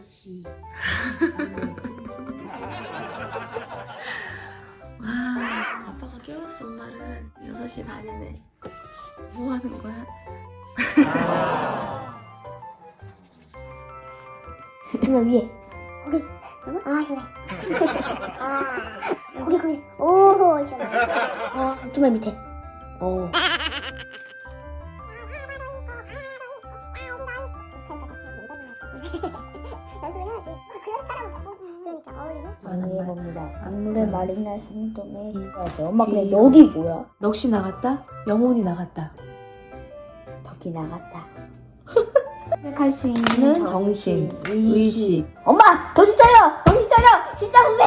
6시. 와, 아빠가 깨웠어, 엄마를. 6시 반이네. 뭐 하는 거야? 주면 위에. 거기. 아, 시원해. 아, 거기, 거기. 오, 시원해. 아, 주말 밑에. 오. 이해봅니다. 안무의 말인 날 행동에 이어서 엄마 근데 넋이 뭐야? 넋이 나갔다? 영혼이 나갔다. 덕이 나갔다. 생각할 수 있는 는 정신, 의식. 엄마 정신 차려 정신 차려 십자수세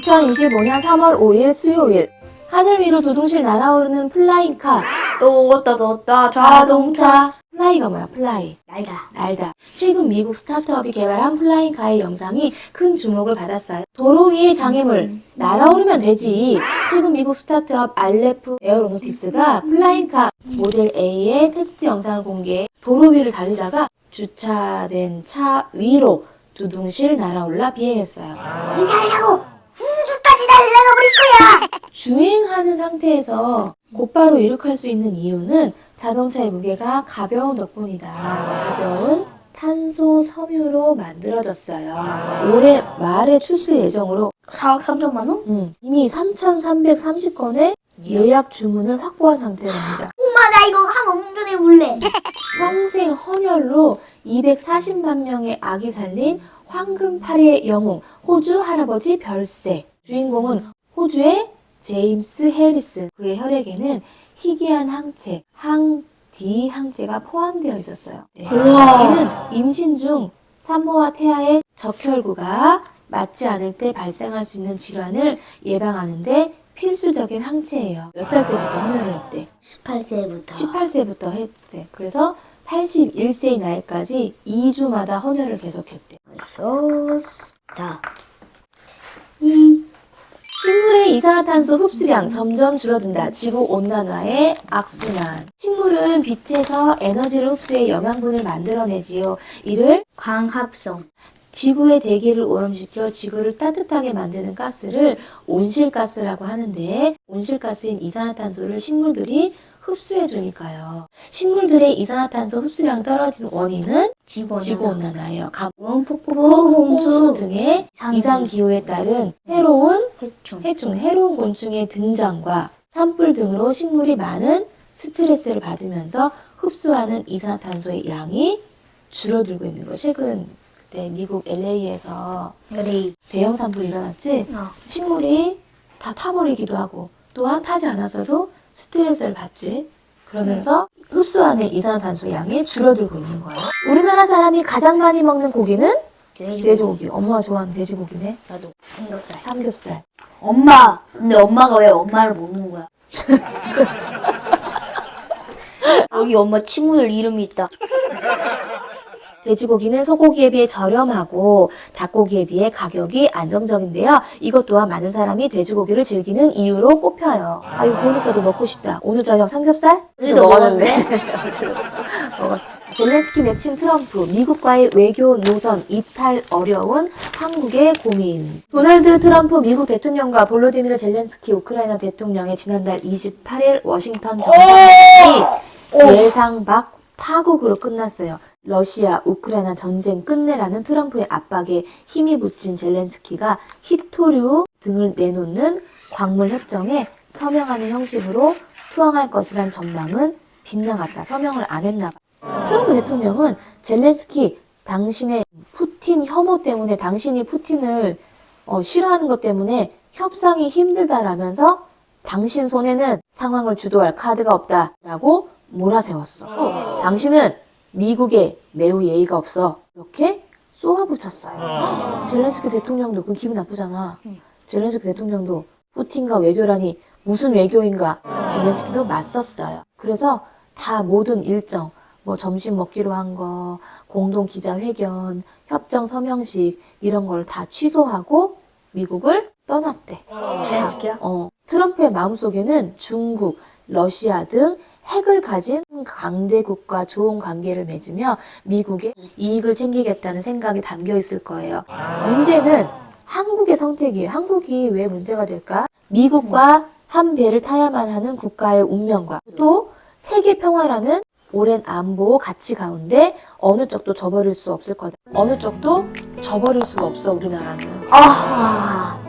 2025년 3월 5일 수요일. 하늘 위로 두둥실 날아오르는 플라잉카. 넣었다 넣었다 자동차. 플라이가 뭐야, 플라이. 날다 날다. 최근 미국 스타트업이 개발한 플라잉카의 영상이 큰 주목을 받았어요. 도로 위의 장애물, 날아오르면 되지. 최근 미국 스타트업 알레프 에어로노틱스가 플라잉카 모델 A의 테스트 영상을 공개해 도로 위를 달리다가 주차된 차 위로 두둥실 날아올라 비행했어요. 이 잘하고 주행하는 상태에서 곧바로 이륙할 수 있는 이유는 자동차의 무게가 가벼운 덕분이다. 가벼운 탄소 섬유로 만들어졌어요. 올해 말에 출시 예정으로 4억 3천만 원? 음, 이미 3,330건의 예약 주문을 확보한 상태랍니다. 엄마, 나 이거 한번 운전해 볼래. 평생 헌혈로 240만 명의 아기 살린 황금 파리의 영웅 호주 할아버지 별세 주인공은 호주의 제임스 해리스 그의 혈액에는 희귀한 항체 항D 항체가 포함되어 있었어요. 네. 이는 임신 중 산모와 태아의 적혈구가 맞지 않을 때 발생할 수 있는 질환을 예방하는데 필수적인 항체예요. 몇 살 때부터 헌혈을 했대? 18세부터. 18세부터 했대. 그래서 81세의 나이까지 2주마다 헌혈을 계속했대. 좋다. 식물의 이산화탄소 흡수량 점점 줄어든다. 지구 온난화의 악순환. 식물은 빛에서 에너지를 흡수해 영양분을 만들어내지요. 이를 광합성. 지구의 대기를 오염시켜 지구를 따뜻하게 만드는 가스를 온실가스라고 하는데 온실가스인 이산화탄소를 식물들이 흡수해 주니까요. 식물들의 이산화탄소 흡수량이 떨어진 원인은 지구 지구온난화예요. 원 폭포, 폭포, 홍수 홍수 등의 이상 이상 기후에 따른 새로운 해충. 해충, 해로운 곤충의 등장과 산불 등으로 식물이 많은 스트레스를 받으면서 흡수하는 이산화탄소의 양이 줄어들고 있는 거예요. 최근 그때 미국 LA에서 그래. 대형 산불이 일어났지 어. 식물이 다 타버리기도 하고 또한 타지 않았어도 스트레스를 받지 그러면서 흡수하는 이산화탄소 양이 줄어들고 있는 거예요. 우리나라 사람이 가장 많이 먹는 고기는 돼지. 돼지고기. 엄마가 좋아하는 돼지고기네. 나도 삼겹살. 삼겹살. 엄마. 근데 엄마가 왜 엄마를 먹는 거야? 여기 엄마 친구들 이름이 있다. 돼지고기는 소고기에 비해 저렴하고 닭고기에 비해 가격이 안정적인데요. 이것 또한 많은 사람이 돼지고기를 즐기는 이유로 꼽혀요. 아 이거 보니까도 먹고 싶다. 오늘 저녁 삼겹살? 우리도 먹었는데. 먹었어. 젤렌스키 내친 트럼프 미국과의 외교 노선 이탈 어려운 한국의 고민. 도널드 트럼프 미국 대통령과 볼로디미르 젤렌스키 우크라이나 대통령의 지난달 28일 워싱턴 정상회담이 예상 밖 파국으로 끝났어요. 러시아 우크라이나 전쟁 끝내라는 트럼프의 압박에 힘이 붙인 젤렌스키가 히토류 등을 내놓는 광물 협정에 서명하는 형식으로 투항할 것이란 전망은 빗나갔다. 서명을 안 했나 봐. 트럼프 대통령은 젤렌스키 당신의 푸틴 혐오 때문에 당신이 푸틴을 어, 싫어하는 것 때문에 협상이 힘들다라면서 당신 손에는 상황을 주도할 카드가 없다라고 몰아세웠어. 또 당신은 미국에 매우 예의가 없어. 이렇게 쏘아붙였어요. 헉, 젤렌스키 대통령도 그럼 기분 나쁘잖아. 젤렌스키 대통령도 푸틴과 외교라니 무슨 외교인가. 젤렌스키도 맞섰어요. 그래서 다 모든 일정, 뭐 점심 먹기로 한 거, 공동 기자 회견, 협정 서명식 이런 걸 다 취소하고 미국을 떠났대. 젤렌스키야? 어, 트럼프의 마음속에는 중국, 러시아 등 핵을 가진 강대국과 좋은 관계를 맺으며 미국의 이익을 챙기겠다는 생각이 담겨 있을 거예요. 문제는 한국의 선택이에요. 한국이 왜 문제가 될까? 미국과 한 배를 타야만 하는 국가의 운명과 또 세계 평화라는 오랜 안보 가치 가운데 어느 쪽도 저버릴 수 없을 거다. 어느 쪽도 저버릴 수가 없어 우리나라는. 아,